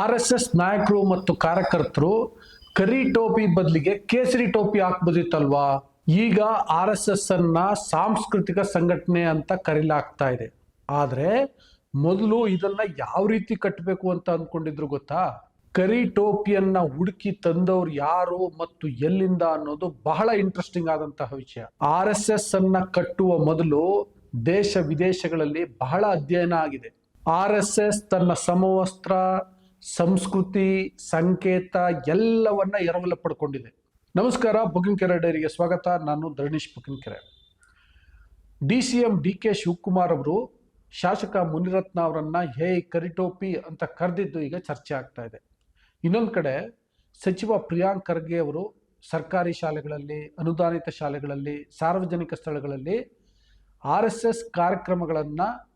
R S S ನಾಯಕರು ಮತ್ತು ಕಾರ್ಯಕರ್ತರು ಕರಿ ಟೋಪಿ ಬದಲಿಗೆ ಕೇಸರಿ ಟೋಪಿ ಹಾಕ್ಬೋದಿತ್ತಲ್ವಾ ಈಗ ಆರ್ ಎಸ್ ಎಸ್ ಅನ್ನ ಸಾಂಸ್ಕೃತಿಕ ಸಂಘಟನೆ ಅಂತ ಕರೀಲಾಗ್ತಾ ಇದೆ. ಆದರೆ ಮೊದಲು ಇದನ್ನ ಯಾವ ರೀತಿ ಕಟ್ಟಬೇಕು ಅಂತ ಅಂದ್ಕೊಂಡಿದ್ರು ಗೊತ್ತಾ? ಕರಿ ಟೋಪಿಯನ್ನ ಹುಡುಕಿ ತಂದವ್ರು ಯಾರು ಮತ್ತು ಎಲ್ಲಿಂದ ಅನ್ನೋದು ಬಹಳ ಇಂಟ್ರೆಸ್ಟಿಂಗ್ ಆದಂತಹ ವಿಷಯ. ಆರ್ ಎಸ್ ಎಸ್ ಅನ್ನ ಕಟ್ಟುವ ಮೊದಲು ದೇಶ ವಿದೇಶಗಳಲ್ಲಿ ಬಹಳ ಅಧ್ಯಯನ ಆಗಿದೆ. ಆರ್ ಎಸ್ ಎಸ್ ತನ್ನ ಸಮವಸ್ತ್ರ ಸಂಸ್ಕೃತಿ, ಸಂಕೇತ ಎಲ್ಲವನ್ನ ಎರವಲು ಪಡ್ಕೊಂಡಿದೆ. ನಮಸ್ಕಾರ ಬುಕಿಂಕೆರೆ ಡೈರಿಗೆ ಸ್ವಾಗತ. ನಾನು Dharanish Bookanakere D C M D K Shivakumar ಅವರು ಶಾಸಕ ಮುನಿರತ್ನ ಅವರನ್ನ, ಹೇ ಕರಿಟೋಪಿ ಅಂತ ಕರೆದಿದ್ದು ಈಗ ಚರ್ಚೆ ಆಗ್ತಾ ಇದೆ. ಇನ್ನೊಂದು ಕಡೆ ಸಚಿವ ಪ್ರಿಯಾಂಕ್ ಖರ್ಗೆ ಅವರು ಸರ್ಕಾರಿ ಶಾಲೆಗಳಲ್ಲಿ, ಅನುದಾನಿತ ಶಾಲೆಗಳಲ್ಲಿ, ಸಾರ್ವಜನಿಕ ಸ್ಥಳಗಳಲ್ಲಿ ಆರ್ ಎಸ್ ಎಸ್ ಕಾರ್ಯಕ್ರಮಗಳನ್ನು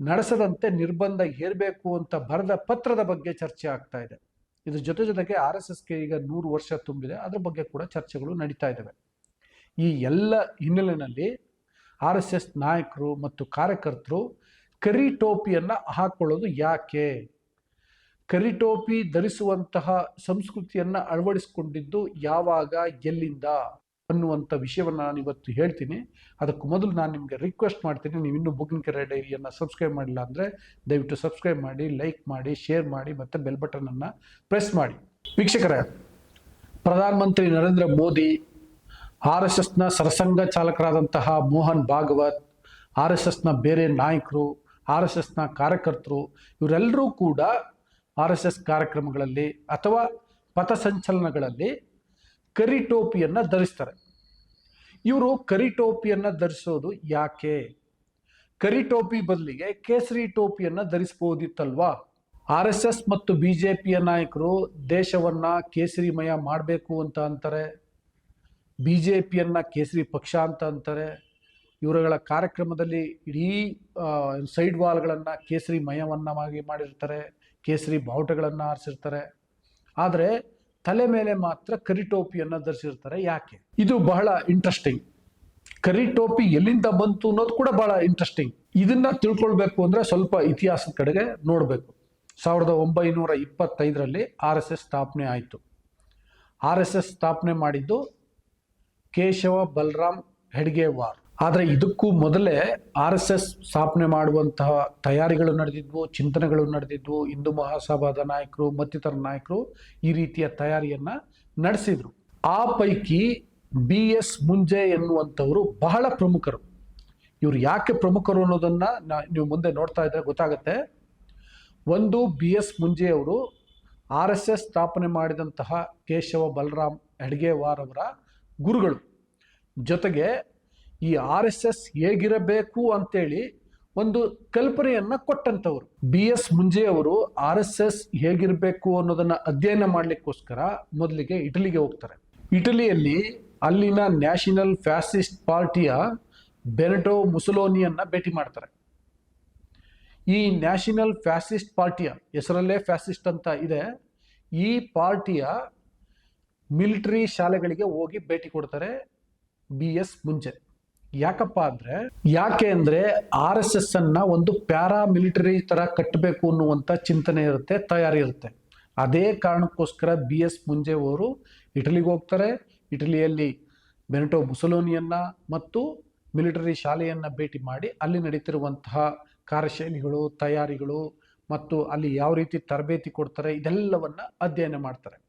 ನಡೆಸದಂತೆ ನಿರ್ಬಂಧ ಹೇರಬೇಕು ಅಂತ ಬರೆದ ಪತ್ರದ ಬಗ್ಗೆ ಚರ್ಚೆ ಆಗ್ತಾ ಇದೆ. ಇದ್ರ ಜೊತೆ ಜೊತೆಗೆ ಆರ್ ಎಸ್ ಎಸ್ಗೆ ಈಗ ನೂರು ವರ್ಷ ತುಂಬಿದೆ. ಅದ್ರ ಬಗ್ಗೆ ಕೂಡ ಚರ್ಚೆಗಳು ನಡೀತಾ ಇದ್ದಾವೆ ಈ ಎಲ್ಲ ಹಿನ್ನೆಲೆಯಲ್ಲಿ ಆರ್ ಎಸ್ ಎಸ್ ನಾಯಕರು ಮತ್ತು ಕಾರ್ಯಕರ್ತರು ಕರಿ ಟೋಪಿಯನ್ನು ಹಾಕೊಳ್ಳೋದು ಯಾಕೆ? ಕರಿ ಟೋಪಿ ಧರಿಸುವಂತಹ ಸಂಸ್ಕೃತಿಯನ್ನು ಅಳವಡಿಸಿಕೊಂಡಿದ್ದು ಯಾವಾಗ, ಎಲ್ಲಿಂದ? ಅನ್ನುವಂಥ ವಿಷಯವನ್ನು ನಾನು ಇವತ್ತು ಹೇಳ್ತೀನಿ. ಅದಕ್ಕೂ ಮೊದಲು ನಾನು ನಿಮಗೆ ರಿಕ್ವೆಸ್ಟ್ ಮಾಡ್ತೀನಿ. ನೀವು ಇನ್ನೂ ಬುಕಿಂಗ್ ಕೆರೆ ಡೈರಿಯನ್ನು ಸಬ್ಸ್ಕ್ರೈಬ್ ಮಾಡಿಲ್ಲ ಅಂದರೆ ದಯವಿಟ್ಟು ಸಬ್ಸ್ಕ್ರೈಬ್ ಮಾಡಿ ಲೈಕ್ ಮಾಡಿ ಶೇರ್ ಮಾಡಿ, ಮತ್ತು ಬೆಲ್ ಬಟನನ್ನು ಪ್ರೆಸ್ ಮಾಡಿ. ವೀಕ್ಷಕರೇ, ಪ್ರಧಾನಮಂತ್ರಿ ನರೇಂದ್ರ ಮೋದಿ, ಆರ್ ಎಸ್ ಎಸ್ನ ಸರಸಂಘ ಚಾಲಕರಾದಂತಹ ಮೋಹನ್ ಭಾಗವತ್, ಆರ್ ಎಸ್ ಎಸ್ನ ಬೇರೆ ನಾಯಕರು, ಆರ್ ಎಸ್ ಎಸ್ನ ಕಾರ್ಯಕರ್ತರು, ಇವರೆಲ್ಲರೂ ಕೂಡ ಆರ್ ಎಸ್ ಎಸ್ ಕಾರ್ಯಕ್ರಮಗಳಲ್ಲಿ ಅಥವಾ ಪಥಸಂಚಲನಗಳಲ್ಲಿ ಕರಿ ಟೋಪಿಯನ್ನು ಧರಿಸ್ತಾರೆ. ಇವರು ಕರಿ ಟೋಪಿಯನ್ನು ಧರಿಸೋದು ಯಾಕೆ? ಕರಿ ಟೋಪಿ ಬದಲಿಗೆ ಕೇಸರಿ ಟೋಪಿಯನ್ನು ಧರಿಸ್ಬೋದಿತ್ತಲ್ವಾ? ಆರ್ ಎಸ್ ಎಸ್ ಮತ್ತು ಬಿ ಜೆ ಪಿಯ ನಾಯಕರು ದೇಶವನ್ನ ಕೇಸರಿಮಯ ಮಾಡಬೇಕು ಅಂತ ಅಂತಾರೆ, ಬಿ ಜೆ ಪಿಯನ್ನು ಕೇಸರಿ ಪಕ್ಷ ಅಂತ ಅಂತಾರೆ, ಇವರುಗಳ ಕಾರ್ಯಕ್ರಮದಲ್ಲಿ ಇಡೀ ಸೈಡ್ ವಾಲ್ಗಳನ್ನು ಕೇಸರಿ ಮಯವನ್ನವಾಗಿ ಮಾಡಿರ್ತಾರೆ, ಕೇಸರಿ ಬಾವುಟಗಳನ್ನು ಆರಿಸಿರ್ತಾರೆ. ಆದರೆ ತಲೆ ಮೇಲೆ ಮಾತ್ರ ಕರಿ ಟೋಪಿಯನ್ನು ಧರಿಸಿರ್ತಾರೆ. ಯಾಕೆ? ಇದು ಬಹಳ ಇಂಟ್ರೆಸ್ಟಿಂಗ್ ಕರಿ ಟೋಪಿ ಎಲ್ಲಿಂದ ಬಂತು ಅನ್ನೋದು ಕೂಡ ಬಹಳ ಇಂಟ್ರೆಸ್ಟಿಂಗ್ ಇದನ್ನ ತಿಳ್ಕೊಳ್ಬೇಕು ಅಂದ್ರೆ ಸ್ವಲ್ಪ ಇತಿಹಾಸದ ಕಡೆಗೆ ನೋಡಬೇಕು. ಸಾವಿರದ ಒಂಬೈನೂರ ಇಪ್ಪತ್ತೈದರಲ್ಲಿ ಆರ್ ಎಸ್ ಎಸ್ ಸ್ಥಾಪನೆ ಆಯಿತು. ಆರ್ ಎಸ್ ಎಸ್ ಸ್ಥಾಪನೆ ಮಾಡಿದ್ದು ಕೇಶವ ಬಲರಾಮ್ ಹೆಡ್ಗೇವಾರ್ ಆದರೆ ಇದಕ್ಕೂ ಮೊದಲೇ ಆರ್ ಎಸ್ ಎಸ್ ಸ್ಥಾಪನೆ ಮಾಡುವಂತಹ ತಯಾರಿಗಳು ನಡೆದಿದ್ವು, ಚಿಂತನೆಗಳು ನಡೆದಿದ್ವು. ಹಿಂದೂ ಮಹಾಸಭಾದ ನಾಯಕರು, ಮತ್ತಿತರ ನಾಯಕರು ಈ ರೀತಿಯ ತಯಾರಿಯನ್ನು ನಡೆಸಿದ್ರು. ಆ ಪೈಕಿ ಬಿ ಎಸ್ ಮುಂಜೆ ಎನ್ನುವಂಥವರು ಬಹಳ ಪ್ರಮುಖರು. ಇವರು ಯಾಕೆ ಪ್ರಮುಖರು ಅನ್ನೋದನ್ನ ನೀವು ಮುಂದೆ ನೋಡ್ತಾ ಇದ್ರೆ ಗೊತ್ತಾಗುತ್ತೆ. ಒಂದು, ಬಿ ಎಸ್ ಮುಂಜೆ ಅವರು ಆರ್ ಎಸ್ ಎಸ್ ಸ್ಥಾಪನೆ ಮಾಡಿದಂತಹ ಕೇಶವ ಬಲರಾಮ್ ಹೆಡ್ಗೇವಾರ್ ಅವರ ಗುರುಗಳು. ಜೊತೆಗೆ ಈ ಆರ್ ಎಸ್ ಎಸ್ ಹೇಗಿರಬೇಕು ಅಂತೇಳಿ ಒಂದು ಕಲ್ಪನೆಯನ್ನ ಕೊಟ್ಟಂತವ್ರು. ಬಿ ಎಸ್ ಮುಂಜೆಯವರು ಆರ್ ಎಸ್ ಎಸ್ ಹೇಗಿರಬೇಕು ಅನ್ನೋದನ್ನ ಅಧ್ಯಯನ ಮಾಡ್ಲಿಕ್ಕೋಸ್ಕರ ಮೊದಲಿಗೆ ಇಟಲಿಗೆ ಹೋಗ್ತಾರೆ. ಇಟಲಿಯಲ್ಲಿ ಅಲ್ಲಿನ ನ್ಯಾಷನಲ್ ಫ್ಯಾಸಿಸ್ಟ್ ಪಾರ್ಟಿಯ ಬೆನಟೋ ಮುಸಲೋನಿಯನ್ನ ಭೇಟಿ ಮಾಡ್ತಾರೆ. ಈ ನ್ಯಾಷನಲ್ ಫ್ಯಾಸಿಸ್ಟ್ ಪಾರ್ಟಿಯ ಹೆಸರಲ್ಲೇ ಫ್ಯಾಸಿಸ್ಟ್ ಅಂತ ಇದೆ. ಈ ಪಾರ್ಟಿಯ ಮಿಲಿಟರಿ ಶಾಲೆಗಳಿಗೆ ಹೋಗಿ ಭೇಟಿ ಕೊಡ್ತಾರೆ ಬಿ ಎಸ್ ಮುಂಚೆ ಯಾಕಪ್ಪ ಅಂದ್ರೆ ಯಾಕೆ ಅಂದ್ರೆ ಆರ್ ಎಸ್ ಎಸ್ ಅನ್ನ ಒಂದು ಪ್ಯಾರಾ ಮಿಲಿಟರಿ ತರ ಕಟ್ಟಬೇಕು ಅನ್ನುವಂಥ ಚಿಂತನೆ ಇರುತ್ತೆ, ತಯಾರಿ ಇರುತ್ತೆ. ಅದೇ ಕಾರಣಕ್ಕೋಸ್ಕರ ಬಿ ಎಸ್ ಮುಂಜೆ ಅವರು ಇಟಲಿಗೆ ಹೋಗ್ತಾರೆ. ಇಟಲಿಯಲ್ಲಿ ಬೆನಟೋ ಮುಸಲೋನಿಯನ್ನ ಮತ್ತು ಮಿಲಿಟರಿ ಶಾಲೆಯನ್ನ ಭೇಟಿ ಮಾಡಿ ಅಲ್ಲಿ ನಡೀತಿರುವಂತಹ ಕಾರ್ಯಶೈಲಿಗಳು, ತಯಾರಿಗಳು ಮತ್ತು ಅಲ್ಲಿ ಯಾವ ರೀತಿ ತರಬೇತಿ ಕೊಡ್ತಾರೆ ಇದೆಲ್ಲವನ್ನ ಅಧ್ಯಯನ ಮಾಡ್ತಾರೆ.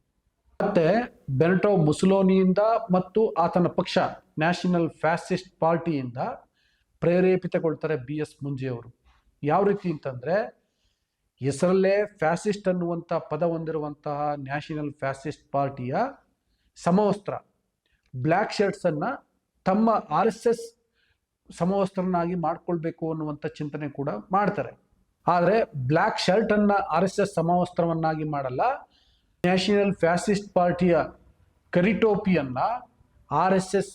ಮತ್ತೆ ಬೆರ್ಟೋ ಮುಸುಲೋನಿಯಿಂದ ಮತ್ತು ಆತನ ಪಕ್ಷ ನ್ಯಾಷನಲ್ ಫ್ಯಾಸಿಸ್ಟ್ ಪಾರ್ಟಿಯಿಂದ ಪ್ರೇರೇಪಿತಗೊಳ್ತಾರೆ ಬಿ ಎಸ್ ಮುಂಜೆ ಅವರು ಯಾವ ರೀತಿ ಅಂತಂದ್ರೆ, ಹೆಸರಲ್ಲೇ ಫ್ಯಾಸಿಸ್ಟ್ ಅನ್ನುವಂಥ ಪದ ಹೊಂದಿರುವಂತಹ ನ್ಯಾಷನಲ್ ಫ್ಯಾಸಿಸ್ಟ್ ಪಾರ್ಟಿಯ ಸಮವಸ್ತ್ರ, ಬ್ಲ್ಯಾಕ್ ಶರ್ಟ್ಸ್ ಅನ್ನ ತಮ್ಮ ಆರ್ ಎಸ್ ಎಸ್ ಸಮವಸ್ತ್ರನಾಗಿ ಮಾಡಿಕೊಳ್ಬೇಕು ಅನ್ನುವಂಥ ಚಿಂತನೆ ಕೂಡ ಮಾಡ್ತಾರೆ. ಆದರೆ ಬ್ಲ್ಯಾಕ್ ಶರ್ಟ್ ಅನ್ನ ಆರ್ ಎಸ್ ಎಸ್ ಸಮವಸ್ತ್ರವನ್ನಾಗಿ ಮಾಡಲ್ಲ ನ್ಯಾಷನಲ್ ಫ್ಯಾಸಿಸ್ಟ್ ಪಾರ್ಟಿಯ ಕರಿಟೋಪಿಯನ್ನ ಆರ್ ಎಸ್ ಎಸ್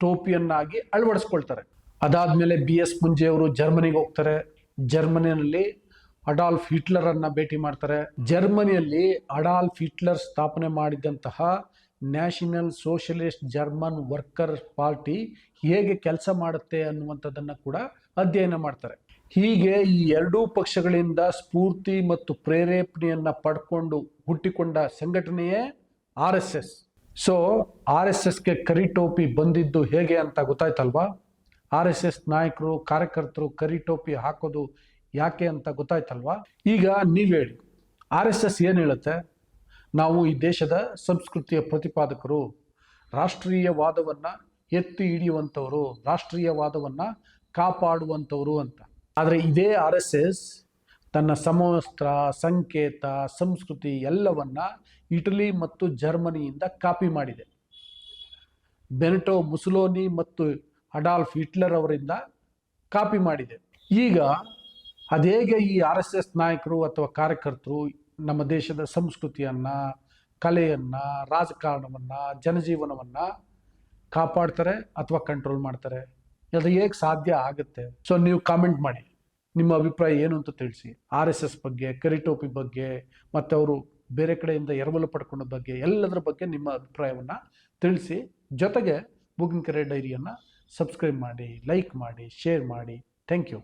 ಟೋಪಿಯನ್ನಾಗಿ ಅಳವಡಿಸ್ಕೊಳ್ತಾರೆ. ಅದಾದಮೇಲೆ ಬಿ ಎಸ್ ಮುಂಜೆಯವರು ಜರ್ಮನಿಗೆ ಹೋಗ್ತಾರೆ. ಜರ್ಮನಿಯಲ್ಲಿ ಅಡಾಲ್ಫ್ ಹಿಟ್ಲರ್ ಅನ್ನ ಭೇಟಿ ಮಾಡ್ತಾರೆ. ಜರ್ಮನಿಯಲ್ಲಿ ಅಡಾಲ್ಫ್ ಹಿಟ್ಲರ್ ಸ್ಥಾಪನೆ ಮಾಡಿದಂತಹ national socialist German worker party ಹೇಗೆ ಕೆಲಸ ಮಾಡುತ್ತೆ ಅನ್ನುವಂಥದ್ದನ್ನು ಕೂಡ ಅಧ್ಯಯನ ಮಾಡ್ತಾರೆ. ಹೀಗೆ ಈ ಎರಡೂ ಪಕ್ಷಗಳಿಂದ ಸ್ಫೂರ್ತಿ ಮತ್ತು ಪ್ರೇರೇಪಣೆಯನ್ನ ಪಡ್ಕೊಂಡು ಹುಟ್ಟಿಕೊಂಡ ಸಂಘಟನೆಯೇ R S S. So R S ಎಸ್ಗೆ ಕರಿಟೋಪಿ ಬಂದಿದ್ದು ಹೇಗೆ ಅಂತ ಗೊತ್ತಾಯ್ತಲ್ವಾ? ಆರ್ ಎಸ್ ಎಸ್ ನಾಯಕರು, ಕಾರ್ಯಕರ್ತರು ಕರಿಟೋಪಿ ಹಾಕೋದು ಯಾಕೆ ಅಂತ ಗೊತ್ತಾಯ್ತಲ್ವಾ? ಈಗ ನೀವು ಹೇಳಿ, ಆರ್ ಎಸ್ ಎಸ್ ಏನು ಹೇಳುತ್ತೆ? ನಾವು ಈ ದೇಶದ ಸಂಸ್ಕೃತಿಯ ಪ್ರತಿಪಾದಕರು, ರಾಷ್ಟ್ರೀಯವಾದವನ್ನು ಎತ್ತಿ ಹಿಡಿಯುವಂಥವರು, ರಾಷ್ಟ್ರೀಯವಾದವನ್ನು ಕಾಪಾಡುವಂಥವರು ಅಂತ. ಆದರೆ ಇದೇ ಆರ್ ಎಸ್ ಎಸ್ ತನ್ನ ಸಮವಸ್ತ್ರ, ಸಂಕೇತ, ಸಂಸ್ಕೃತಿ ಎಲ್ಲವನ್ನ ಇಟಲಿ ಮತ್ತು ಜರ್ಮನಿಯಿಂದ ಕಾಪಿ ಮಾಡಿದೆ. ಬೆನೆಟೋ, ಮುಸುಲೋನಿ ಮತ್ತು ಅಡಾಲ್ಫ್ ಹಿಟ್ಲರ್ ಅವರಿಂದ ಕಾಪಿ ಮಾಡಿದೆ. ಈಗ ಅದೇಗೆ ಈ ಆರ್ ಎಸ್ ಎಸ್ ನಾಯಕರು ಅಥವಾ ಕಾರ್ಯಕರ್ತರು ನಮ್ಮ ದೇಶದ ಸಂಸ್ಕೃತಿಯನ್ನ, ಕಲೆಯನ್ನ, ರಾಜಕಾರಣವನ್ನು, ಜನಜೀವನವನ್ನ ಕಾಪಾಡ್ತಾರೆ ಅಥವಾ ಕಂಟ್ರೋಲ್ ಮಾಡ್ತಾರೆ? ಅದು ಹೇಗೆ ಸಾಧ್ಯ ಆಗುತ್ತೆ? ಸೊ ನೀವು ಕಾಮೆಂಟ್ ಮಾಡಿ. ನಿಮ್ಮ ಅಭಿಪ್ರಾಯ ಏನು ಅಂತ ತಿಳಿಸಿ. ಆರ್ ಎಸ್ ಎಸ್ ಬಗ್ಗೆ ಕರಿಟೋಪಿ ಬಗ್ಗೆ, ಮತ್ತು ಅವರು ಬೇರೆ ಕಡೆಯಿಂದ ಎರವಲು ಪಡ್ಕೊಂಡ ಬಗ್ಗೆ, ಎಲ್ಲದರ ಬಗ್ಗೆ ನಿಮ್ಮ ಅಭಿಪ್ರಾಯವನ್ನು ತಿಳಿಸಿ. ಜೊತೆಗೆ ಬುಕಿಂಗ್ ಕರೆ ಡೈರಿಯನ್ನು ಸಬ್ಸ್ಕ್ರೈಬ್ ಮಾಡಿ ಲೈಕ್ ಮಾಡಿ ಶೇರ್ ಮಾಡಿ. Thank you